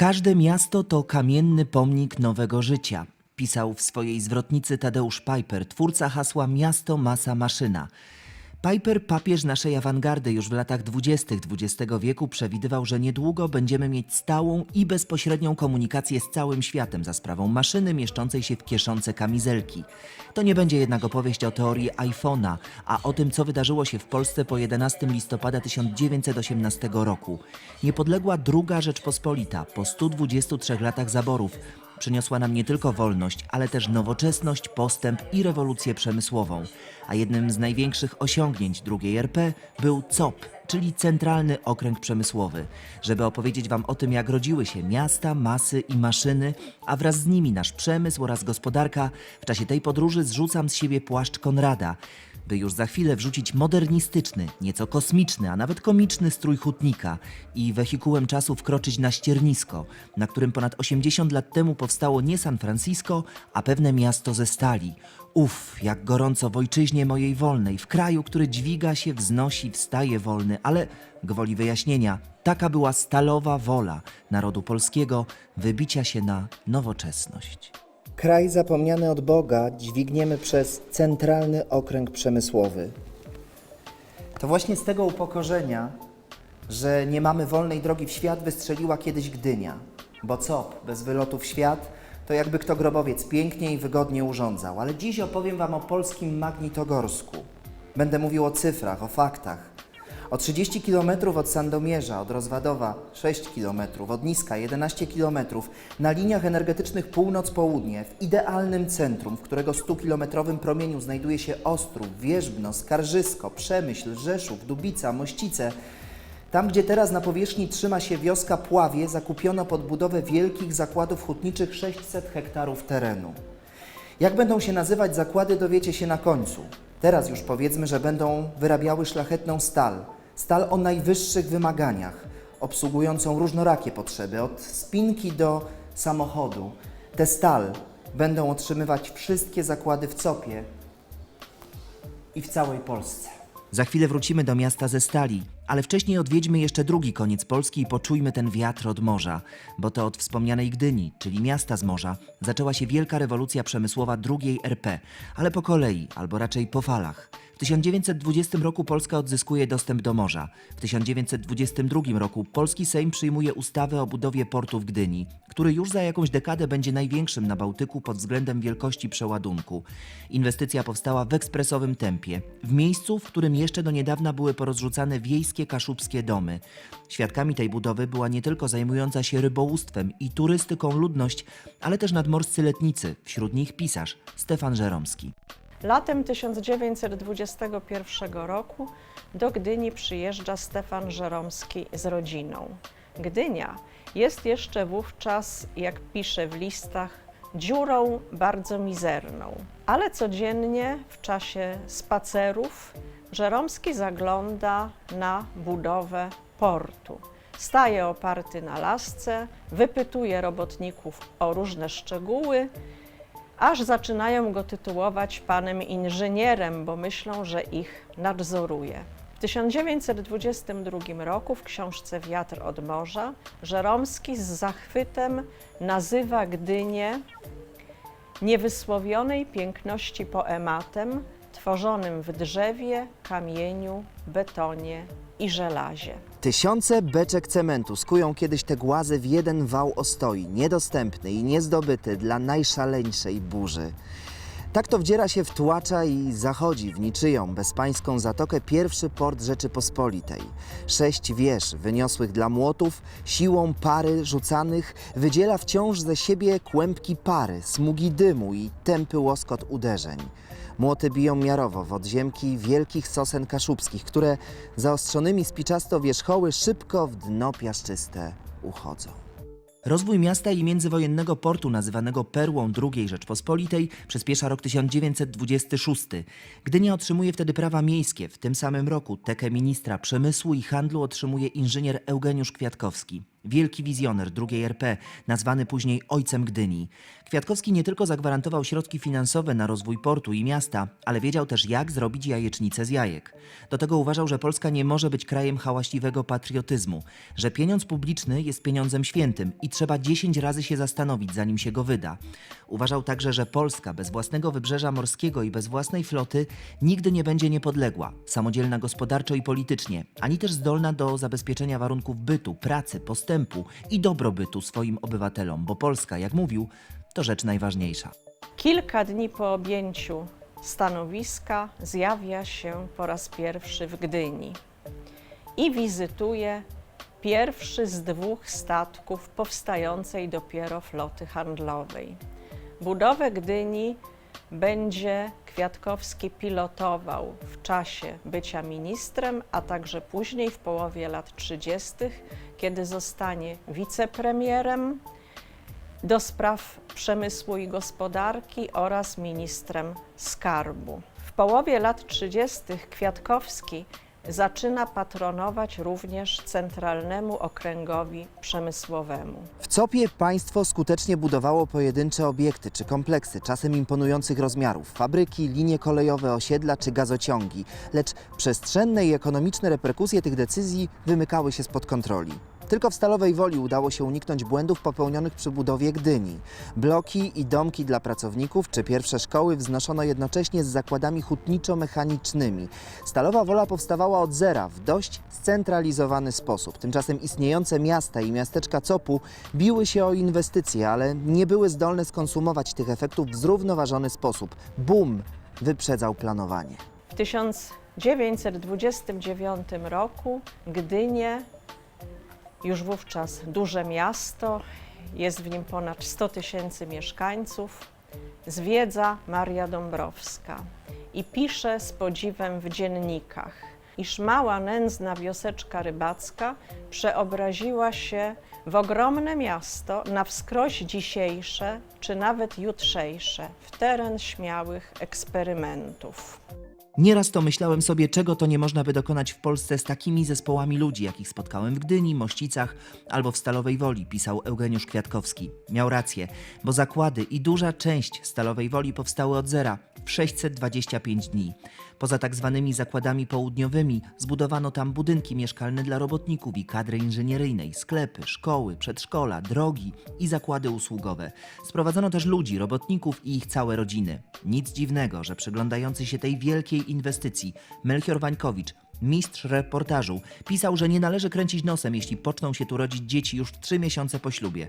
Każde miasto to kamienny pomnik nowego życia. Pisał w swojej zwrotnicy Tadeusz Piper, twórca hasła Miasto, masa, maszyna. Piper, papież naszej awangardy, już w latach dwudziestych XX wieku przewidywał, że niedługo będziemy mieć stałą i bezpośrednią komunikację z całym światem za sprawą maszyny mieszczącej się w kieszonce kamizelki. To nie będzie jednak opowieść o teorii iPhone'a, a o tym, co wydarzyło się w Polsce po 11 listopada 1918 roku. Niepodległa druga Rzeczpospolita po 123 latach zaborów przyniosła nam nie tylko wolność, ale też nowoczesność, postęp i rewolucję przemysłową. A jednym z największych osiągnięć drugiej RP był COP, czyli Centralny Okręg Przemysłowy. Żeby opowiedzieć Wam o tym, jak rodziły się miasta, masy i maszyny, a wraz z nimi nasz przemysł oraz gospodarka, w czasie tej podróży zrzucam z siebie płaszcz Konrada, by już za chwilę wrzucić modernistyczny, nieco kosmiczny, a nawet komiczny strój hutnika i wehikułem czasu wkroczyć na ściernisko, na którym ponad 80 lat temu powstało nie San Francisco, a pewne miasto ze stali. Uff, jak gorąco w ojczyźnie mojej wolnej, w kraju, który dźwiga się, wznosi, wstaje wolny, ale gwoli wyjaśnienia, taka była stalowa wola narodu polskiego wybicia się na nowoczesność. Kraj zapomniany od Boga dźwigniemy przez centralny okręg przemysłowy. To właśnie z tego upokorzenia, że nie mamy wolnej drogi w świat, wystrzeliła kiedyś Gdynia. Bo co, bez wylotu w świat, to jakby kto grobowiec pięknie i wygodnie urządzał. Ale dziś opowiem Wam o polskim Magnitogorsku. Będę mówił o cyfrach, o faktach. O 30 km od Sandomierza, od Rozwadowa 6 km, od Niska 11 km, na liniach energetycznych północ-południe, w idealnym centrum, w którego 100-kilometrowym promieniu znajduje się Ostrów, Wierzbno, Skarżysko, Przemyśl, Rzeszów, Dubica, Mościce. Tam, gdzie teraz na powierzchni trzyma się wioska Pławie, zakupiono pod budowę wielkich zakładów hutniczych 600 hektarów terenu. Jak będą się nazywać zakłady, dowiecie się na końcu. Teraz już powiedzmy, że będą wyrabiały szlachetną stal. Stal o najwyższych wymaganiach, obsługującą różnorakie potrzeby, od spinki do samochodu. Te stal będą otrzymywać wszystkie zakłady w Copie i w całej Polsce. Za chwilę wrócimy do miasta ze stali, ale wcześniej odwiedźmy jeszcze drugi koniec Polski i poczujmy ten wiatr od morza, bo to od wspomnianej Gdyni, czyli miasta z morza, zaczęła się wielka rewolucja przemysłowa drugiej RP, ale po kolei, albo raczej po falach. W 1920 roku Polska odzyskuje dostęp do morza. W 1922 roku polski Sejm przyjmuje ustawę o budowie portu w Gdyni, który już za jakąś dekadę będzie największym na Bałtyku pod względem wielkości przeładunku. Inwestycja powstała w ekspresowym tempie, w miejscu, w którym jeszcze do niedawna były porozrzucane wiejskie kaszubskie domy. Świadkami tej budowy była nie tylko zajmująca się rybołówstwem i turystyką ludność, ale też nadmorscy letnicy, wśród nich pisarz Stefan Żeromski. Latem 1921 roku do Gdyni przyjeżdża Stefan Żeromski z rodziną. Gdynia jest jeszcze wówczas, jak pisze w listach, dziurą bardzo mizerną, ale codziennie w czasie spacerów Żeromski zagląda na budowę portu. Staje oparty na lasce, wypytuje robotników o różne szczegóły, aż zaczynają go tytułować panem inżynierem, bo myślą, że ich nadzoruje. W 1922 roku w książce Wiatr od morza Żeromski z zachwytem nazywa Gdynię niewysłowionej piękności poematem tworzonym w drzewie, kamieniu, betonie i żelazie. Tysiące beczek cementu skują kiedyś te głazy w jeden wał ostoi, niedostępny i niezdobyty dla najszaleńszej burzy. Tak to wdziera się w tłacza i zachodzi w niczyją bezpańską zatokę pierwszy port Rzeczypospolitej. Sześć wież wyniosłych dla młotów, siłą pary rzucanych, wydziela wciąż ze siebie kłębki pary, smugi dymu i tępy łoskot uderzeń. Młoty biją miarowo w odziemki wielkich sosen kaszubskich, które zaostrzonymi spiczasto wierzchoły szybko w dno piaszczyste uchodzą. Rozwój miasta i międzywojennego portu nazywanego perłą II Rzeczpospolitej przyspiesza rok 1926. Gdynia otrzymuje wtedy prawa miejskie. W tym samym roku tekę ministra przemysłu i handlu otrzymuje inżynier Eugeniusz Kwiatkowski. Wielki wizjoner drugiej RP, nazwany później ojcem Gdyni. Kwiatkowski nie tylko zagwarantował środki finansowe na rozwój portu i miasta, ale wiedział też jak zrobić jajecznicę z jajek. Do tego uważał, że Polska nie może być krajem hałaśliwego patriotyzmu, że pieniądz publiczny jest pieniądzem świętym i trzeba 10 razy się zastanowić, zanim się go wyda. Uważał także, że Polska bez własnego wybrzeża morskiego i bez własnej floty nigdy nie będzie niepodległa, samodzielna gospodarczo i politycznie, ani też zdolna do zabezpieczenia warunków bytu, pracy, postępu i dobrobytu swoim obywatelom, bo Polska, jak mówił, to rzecz najważniejsza. Kilka dni po objęciu stanowiska zjawia się po raz pierwszy w Gdyni i wizytuje pierwszy z dwóch statków powstającej dopiero floty handlowej. Budowę Gdyni będzie Kwiatkowski pilotował w czasie bycia ministrem, a także później w połowie lat 30., kiedy zostanie wicepremierem do spraw przemysłu i gospodarki oraz ministrem skarbu. W połowie lat 30. Kwiatkowski zaczyna patronować również Centralnemu Okręgowi Przemysłowemu. W Copie państwo skutecznie budowało pojedyncze obiekty czy kompleksy, czasem imponujących rozmiarów. Fabryki, linie kolejowe, osiedla czy gazociągi. Lecz przestrzenne i ekonomiczne reperkusje tych decyzji wymykały się spod kontroli. Tylko w Stalowej Woli udało się uniknąć błędów popełnionych przy budowie Gdyni. Bloki i domki dla pracowników czy pierwsze szkoły wznoszono jednocześnie z zakładami hutniczo-mechanicznymi. Stalowa Wola powstawała od zera w dość scentralizowany sposób. Tymczasem istniejące miasta i miasteczka Copu biły się o inwestycje, ale nie były zdolne skonsumować tych efektów w zrównoważony sposób. Boom wyprzedzał planowanie. W 1929 roku Gdynię, już wówczas duże miasto, jest w nim ponad 100 tysięcy mieszkańców, zwiedza Maria Dąbrowska i pisze z podziwem w dziennikach, iż mała nędzna wioseczka rybacka przeobraziła się w ogromne miasto, na wskroś dzisiejsze czy nawet jutrzejsze, w teren śmiałych eksperymentów. Nieraz to myślałem sobie, czego to nie można by dokonać w Polsce z takimi zespołami ludzi, jakich spotkałem w Gdyni, Mościcach albo w Stalowej Woli, pisał Eugeniusz Kwiatkowski. Miał rację, bo zakłady i duża część Stalowej Woli powstały od zera w 625 dni. Poza tak zwanymi zakładami południowymi zbudowano tam budynki mieszkalne dla robotników i kadry inżynieryjnej, sklepy, szkoły, przedszkola, drogi i zakłady usługowe. Sprowadzono też ludzi, robotników i ich całe rodziny. Nic dziwnego, że przyglądający się tej wielkiej inwestycji Melchior Wańkowicz Mistrz reportażu pisał, że nie należy kręcić nosem, jeśli poczną się tu rodzić dzieci już trzy miesiące po ślubie.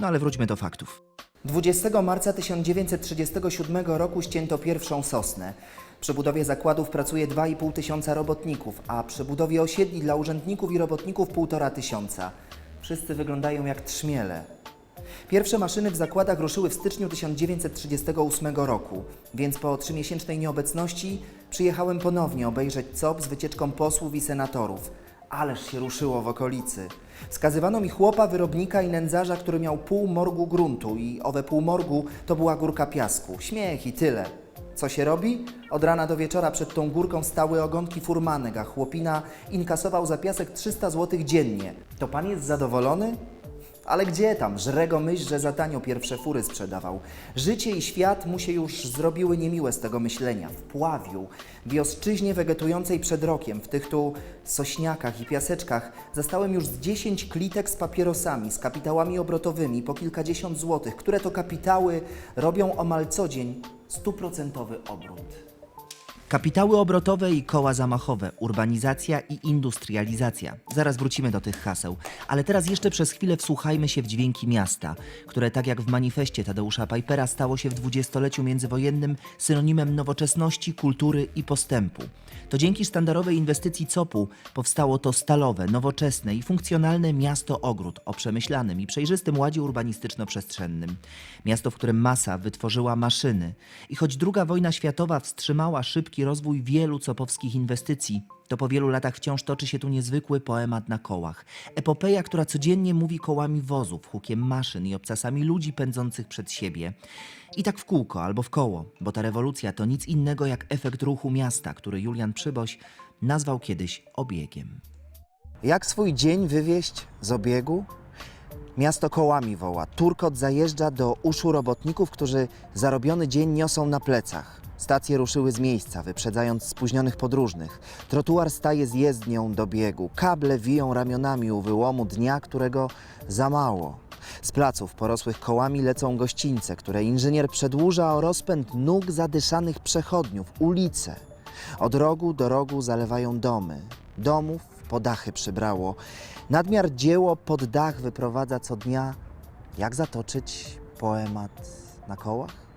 No ale wróćmy do faktów. 20 marca 1937 roku ścięto pierwszą sosnę. Przy budowie zakładów pracuje 2,5 tysiąca robotników, a przy budowie osiedli dla urzędników i robotników 1,5 tysiąca. Wszyscy wyglądają jak trzmiele. Pierwsze maszyny w zakładach ruszyły w styczniu 1938 roku, więc po trzymiesięcznej nieobecności przyjechałem ponownie obejrzeć COP z wycieczką posłów i senatorów. Ależ się ruszyło w okolicy. Wskazywano mi chłopa, wyrobnika i nędzarza, który miał pół morgu gruntu i owe pół morgu to była górka piasku. Śmiech i tyle. Co się robi? Od rana do wieczora przed tą górką stały ogonki furmanek, a chłopina inkasował za piasek 300 zł dziennie. To pan jest zadowolony? Ale gdzie tam? Żre go myśl, że za tanio pierwsze fury sprzedawał. Życie i świat mu się już zrobiły niemiłe z tego myślenia. W Pławiu, wiosczyźnie wegetującej przed rokiem, w tych tu sośniakach i piaseczkach, zastałem już z 10 klitek z papierosami, z kapitałami obrotowymi po kilkadziesiąt złotych, które to kapitały robią omal co dzień stuprocentowy obrót. Kapitały obrotowe i koła zamachowe, urbanizacja i industrializacja. Zaraz wrócimy do tych haseł, ale teraz jeszcze przez chwilę wsłuchajmy się w dźwięki miasta, które tak jak w manifestie Tadeusza Pipera stało się w dwudziestoleciu międzywojennym synonimem nowoczesności, kultury i postępu. To dzięki sztandarowej inwestycji COP-u powstało to stalowe, nowoczesne i funkcjonalne miasto-ogród o przemyślanym i przejrzystym ładzie urbanistyczno-przestrzennym. Miasto, w którym masa wytworzyła maszyny. I choć II wojna światowa wstrzymała szybki rozwój wielu copowskich inwestycji, to po wielu latach wciąż toczy się tu niezwykły poemat na kołach. Epopeja, która codziennie mówi kołami wozów, hukiem maszyn i obcasami ludzi pędzących przed siebie. I tak w kółko albo w koło, bo ta rewolucja to nic innego jak efekt ruchu miasta, który Julian Przyboś nazwał kiedyś obiegiem. Jak swój dzień wywieźć z obiegu? Miasto kołami woła. Turkot zajeżdża do uszu robotników, którzy zarobiony dzień niosą na plecach. Stacje ruszyły z miejsca, wyprzedzając spóźnionych podróżnych. Trotuar staje z jezdnią do biegu. Kable wiją ramionami u wyłomu dnia, którego za mało. Z placów porosłych kołami lecą gościńce, które inżynier przedłuża o rozpęd nóg zadyszanych przechodniów, ulice. Od rogu do rogu zalewają domy. Domów po dachy przybrało. Nadmiar dzieło pod dach wyprowadza co dnia. Jak zatoczyć poemat na kołach?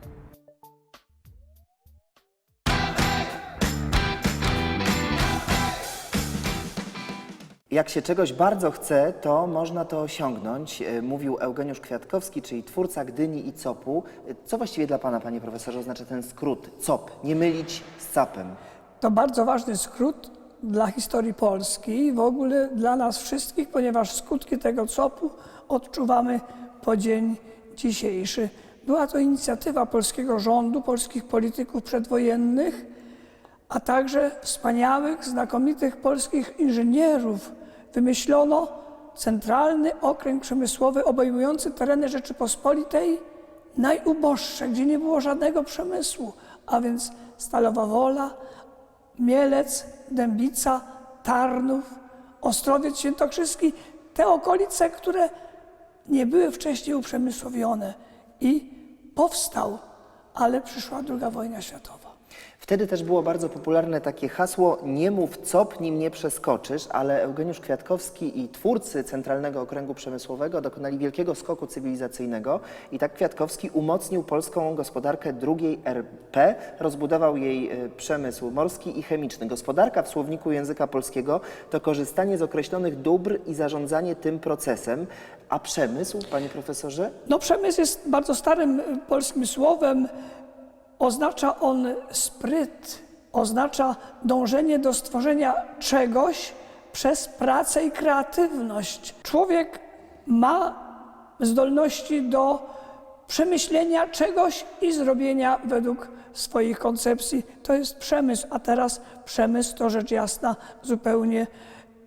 Jak się czegoś bardzo chce, to można to osiągnąć, e, mówił Eugeniusz Kwiatkowski, czyli twórca Gdyni i COP-u. E, Co właściwie dla Pana, Panie Profesorze, oznacza ten skrót COP? Nie mylić z CAP-em. To bardzo ważny skrót dla historii Polski i w ogóle dla nas wszystkich, ponieważ skutki tego COP-u odczuwamy po dzień dzisiejszy. Była to inicjatywa polskiego rządu, polskich polityków przedwojennych, a także wspaniałych, znakomitych polskich inżynierów. Wymyślono centralny okręg przemysłowy obejmujący tereny Rzeczypospolitej najuboższe, gdzie nie było żadnego przemysłu, a więc Stalowa Wola, Mielec, Dębica, Tarnów, Ostrowiec Świętokrzyski, te okolice, które nie były wcześniej uprzemysłowione i powstał, ale przyszła II wojna światowa. Wtedy też było bardzo popularne takie hasło nie mów COP, nim nie przeskoczysz, ale Eugeniusz Kwiatkowski i twórcy Centralnego Okręgu Przemysłowego dokonali wielkiego skoku cywilizacyjnego i tak Kwiatkowski umocnił polską gospodarkę drugiej RP, rozbudował jej e, przemysł morski i chemiczny. Gospodarka w słowniku języka polskiego to korzystanie z określonych dóbr i zarządzanie tym procesem, a przemysł, panie profesorze? No, przemysł jest bardzo starym y, polskim słowem. Oznacza on spryt, oznacza dążenie do stworzenia czegoś przez pracę i kreatywność. Człowiek ma zdolności do przemyślenia czegoś i zrobienia według swoich koncepcji. To jest przemysł, a teraz przemysł to rzecz jasna zupełnie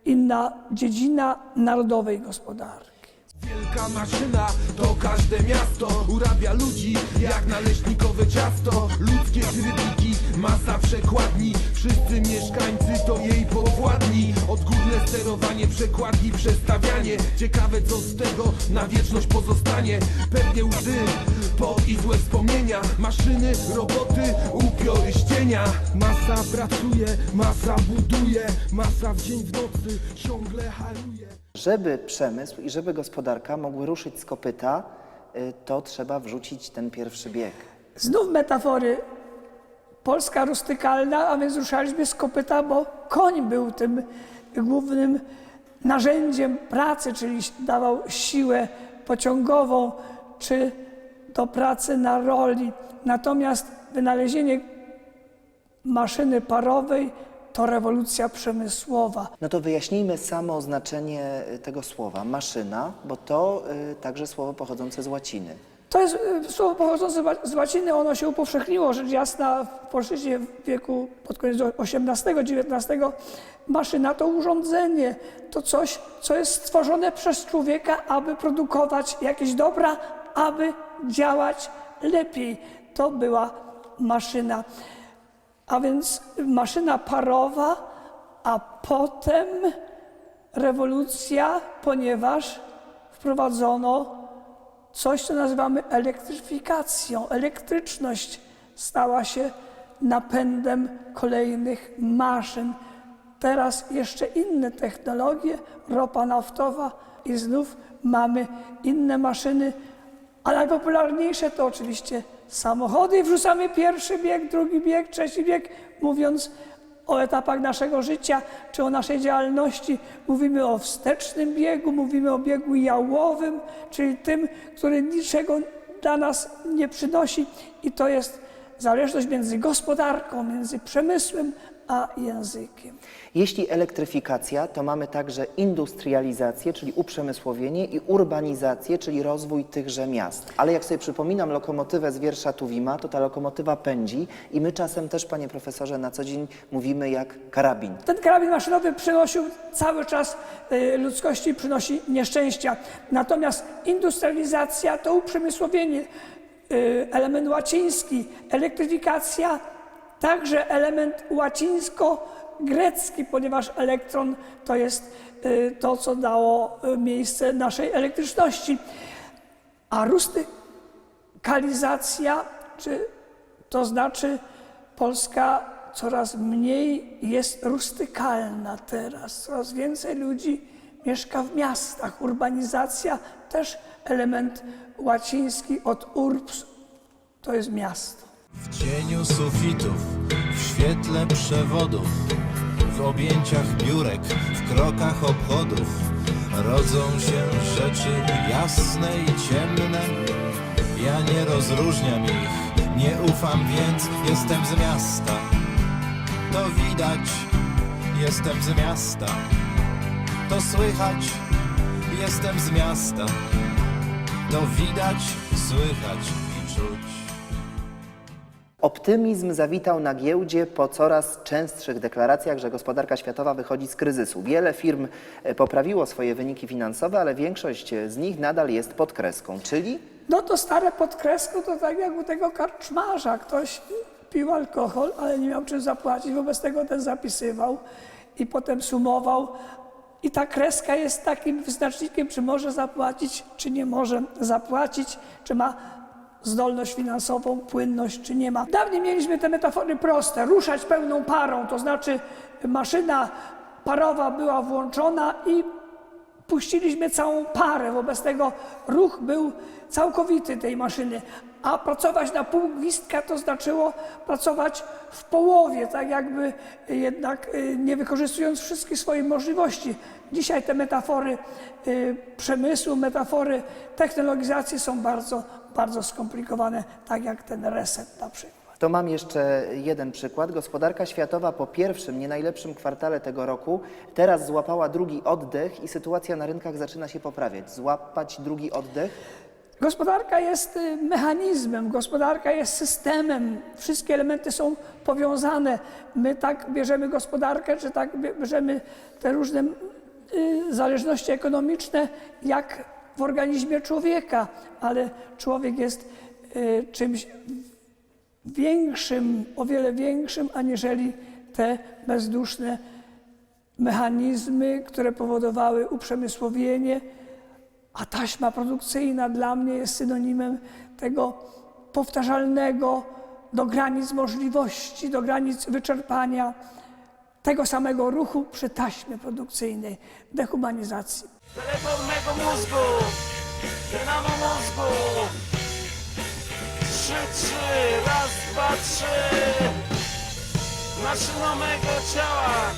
inna dziedzina narodowej gospodarki. Wielka maszyna to każde miasto. Urabia ludzi jak naleśnikowe ciasto. Ludzkie krytyki, masa przekładni. Wszyscy mieszkańcy to jej powładni. Odgórne sterowanie, przekładki, przestawianie. Ciekawe co z tego na wieczność pozostanie. Pewnie łzy, pot i złe wspomnienia. Maszyny, roboty, upiory, ścienia. Masa pracuje, masa buduje. Masa w dzień w nocy ciągle haruje Żeby przemysł i żeby gospodarka mogły ruszyć z kopyta, y, to trzeba wrzucić ten pierwszy bieg. Znów metafory Polska rustykalna, a więc ruszaliśmy z kopyta, bo koń był tym głównym narzędziem pracy, czyli dawał siłę pociągową, czy do pracy na roli. Natomiast wynalezienie maszyny parowej to rewolucja przemysłowa. No to wyjaśnijmy samo znaczenie y, tego słowa maszyna, bo to y, także słowo pochodzące z łaciny. To jest y, słowo pochodzące z ła- z łaciny, ono się upowszechniło, rzecz jasna, w polszczyźnie w wieku pod koniec XVIII-XIX. Maszyna to urządzenie, to coś, co jest stworzone przez człowieka, aby produkować jakieś dobra, aby działać lepiej. To była maszyna. A więc maszyna parowa, a potem rewolucja, ponieważ wprowadzono coś, co nazywamy elektryfikacją. Elektryczność stała się napędem kolejnych maszyn. Teraz jeszcze inne technologie, ropa naftowa i znów mamy inne maszyny, a najpopularniejsze to oczywiście samochody wrzucamy pierwszy bieg, drugi bieg, trzeci bieg, mówiąc o etapach naszego życia czy o naszej działalności. Mówimy o wstecznym biegu, mówimy o biegu jałowym, czyli tym, który niczego dla nas nie przynosi i to jest zależność między gospodarką, między przemysłem, a językiem. Jeśli elektryfikacja, to mamy także industrializację, czyli uprzemysłowienie i urbanizację, czyli rozwój tychże miast. Ale jak sobie przypominam lokomotywę z wiersza Tuwima, to ta lokomotywa pędzi i my czasem też, panie profesorze, na co dzień mówimy jak karabin. Ten karabin maszynowy przynosił cały czas y, ludzkości, przynosi nieszczęścia. Natomiast industrializacja to uprzemysłowienie, y, element łaciński, elektryfikacja także element łacińsko-grecki, ponieważ elektron to jest y, to, co dało y, miejsce naszej elektryczności. A rustykalizacja, czy to znaczy Polska coraz mniej jest rustykalna teraz, coraz więcej ludzi mieszka w miastach. Urbanizacja też element łaciński od urbs, to jest miasto. W cieniu sufitów, w świetle przewodów, w objęciach biurek, w krokach obchodów rodzą się rzeczy jasne i ciemne. Ja nie rozróżniam ich, nie ufam, więc jestem z miasta. To widać, jestem z miasta. To słychać, jestem z miasta. To widać, słychać i czuć. Optymizm zawitał na giełdzie po coraz częstszych deklaracjach, że gospodarka światowa wychodzi z kryzysu. Wiele firm e, poprawiło swoje wyniki finansowe, ale większość z nich nadal jest pod kreską, czyli No to stare podkresko to tak jak u tego karczmarza. Ktoś pił alkohol, ale nie miał czym zapłacić, wobec tego ten zapisywał i potem sumował. I ta kreska jest takim wyznacznikiem, czy może zapłacić, czy nie może zapłacić, czy ma zdolność finansową, płynność, czy nie ma. Dawniej mieliśmy te metafory proste, ruszać pełną parą, to znaczy maszyna parowa była włączona i puściliśmy całą parę, wobec tego ruch był całkowity tej maszyny. A pracować na pół gwizdka to znaczyło pracować w połowie, tak jakby jednak y, nie wykorzystując wszystkich swoich możliwości. Dzisiaj te metafory y, przemysłu, metafory technologizacji są bardzo, bardzo skomplikowane, tak jak ten reset na przykład. To mam jeszcze jeden przykład. Gospodarka światowa po pierwszym, nie najlepszym kwartale tego roku teraz złapała drugi oddech i sytuacja na rynkach zaczyna się poprawiać. Złapać drugi oddech? Gospodarka jest y, mechanizmem, gospodarka jest systemem, wszystkie elementy są powiązane. My tak bierzemy gospodarkę, czy tak bie- bierzemy te różne y, zależności ekonomiczne, jak w organizmie człowieka, ale człowiek jest y, czymś większym, o wiele większym, aniżeli te bezduszne mechanizmy, które powodowały uprzemysłowienie, a taśma produkcyjna dla mnie jest synonimem tego powtarzalnego do granic możliwości, do granic wyczerpania tego samego ruchu przy taśmie produkcyjnej, dehumanizacji. Telefon mego mózgu, dynamo mózgu. Trzy, trzy, raz, dwa, trzy. Maszyna mego ciała.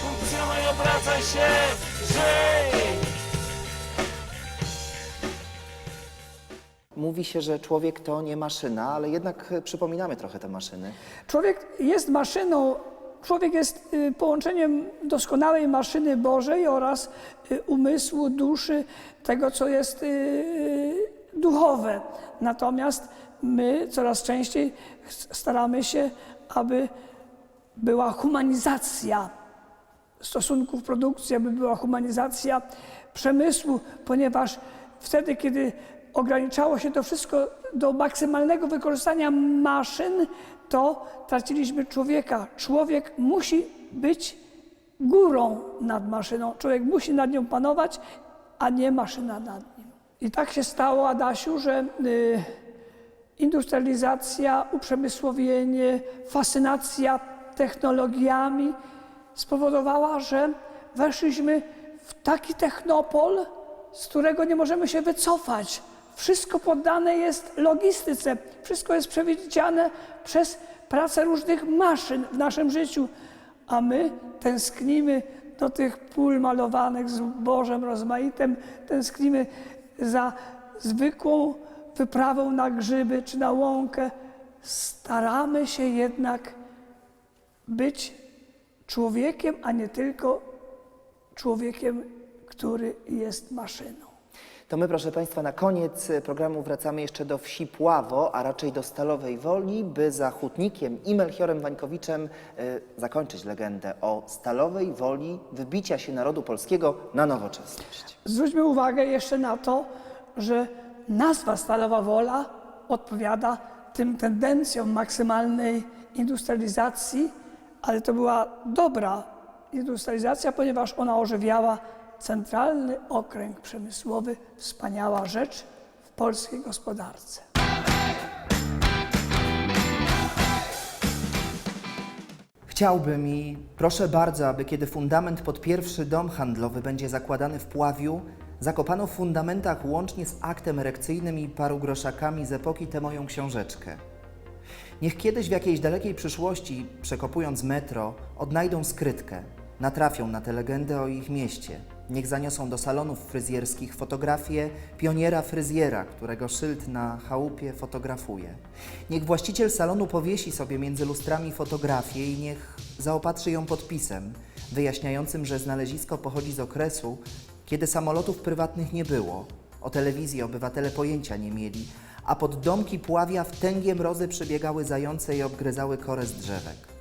Funkcjonuj, obracaj się, żyj. Mówi się, że człowiek to nie maszyna, ale jednak e, przypominamy trochę te maszyny. Człowiek jest maszyną, człowiek jest y, połączeniem doskonałej maszyny Bożej oraz y, umysłu, duszy, tego, co jest y, duchowe. Natomiast my coraz częściej staramy się, aby była humanizacja stosunków produkcji, aby była humanizacja przemysłu, ponieważ wtedy, kiedy ograniczało się to wszystko do maksymalnego wykorzystania maszyn, to traciliśmy człowieka. Człowiek musi być górą nad maszyną. Człowiek musi nad nią panować, a nie maszyna nad nim. I tak się stało, Adasiu, że y, industrializacja, uprzemysłowienie, fascynacja technologiami spowodowała, że weszliśmy w taki technopol, z którego nie możemy się wycofać. Wszystko poddane jest logistyce, wszystko jest przewidziane przez pracę różnych maszyn w naszym życiu, a my tęsknimy do tych pól malowanych zbożem rozmaitym, tęsknimy za zwykłą wyprawą na grzyby czy na łąkę. Staramy się jednak być człowiekiem, a nie tylko człowiekiem, który jest maszyną. To my, proszę Państwa, na koniec programu wracamy jeszcze do wsi Pławo, a raczej do Stalowej Woli, by za Hutnikiem i Melchiorem Wańkowiczem y, zakończyć legendę o Stalowej Woli wybicia się narodu polskiego na nowoczesność. Zwróćmy uwagę jeszcze na to, że nazwa Stalowa Wola odpowiada tym tendencjom maksymalnej industrializacji, ale to była dobra industrializacja, ponieważ ona ożywiała centralny okręg przemysłowy, wspaniała rzecz w polskiej gospodarce. Chciałbym i proszę bardzo, aby kiedy fundament pod pierwszy dom handlowy będzie zakładany w Pławiu, zakopano w fundamentach łącznie z aktem erekcyjnym i paru groszakami z epoki tę moją książeczkę. Niech kiedyś w jakiejś dalekiej przyszłości, przekopując metro, odnajdą skrytkę, natrafią na tę legendę o ich mieście. Niech zaniosą do salonów fryzjerskich fotografię pioniera fryzjera, którego szyld na chałupie fotografuje. Niech właściciel salonu powiesi sobie między lustrami fotografię i niech zaopatrzy ją podpisem, wyjaśniającym, że znalezisko pochodzi z okresu, kiedy samolotów prywatnych nie było, o telewizji obywatele pojęcia nie mieli, a pod domki Pławia w tęgie mrozy przybiegały zające i obgryzały korę z drzewek.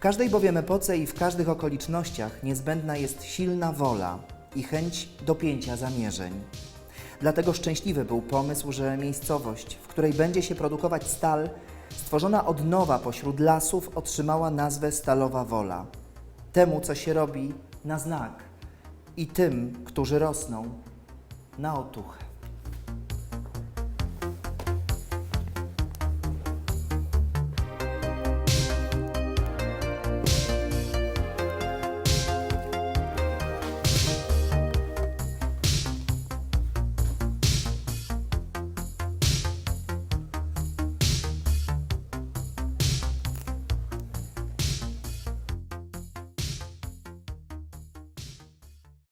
W każdej bowiem epoce i w każdych okolicznościach niezbędna jest silna wola i chęć dopięcia zamierzeń. Dlatego szczęśliwy był pomysł, że miejscowość, w której będzie się produkować stal, stworzona od nowa pośród lasów, otrzymała nazwę Stalowa Wola. Temu, co się robi, na znak i tym, którzy rosną, na otuchę.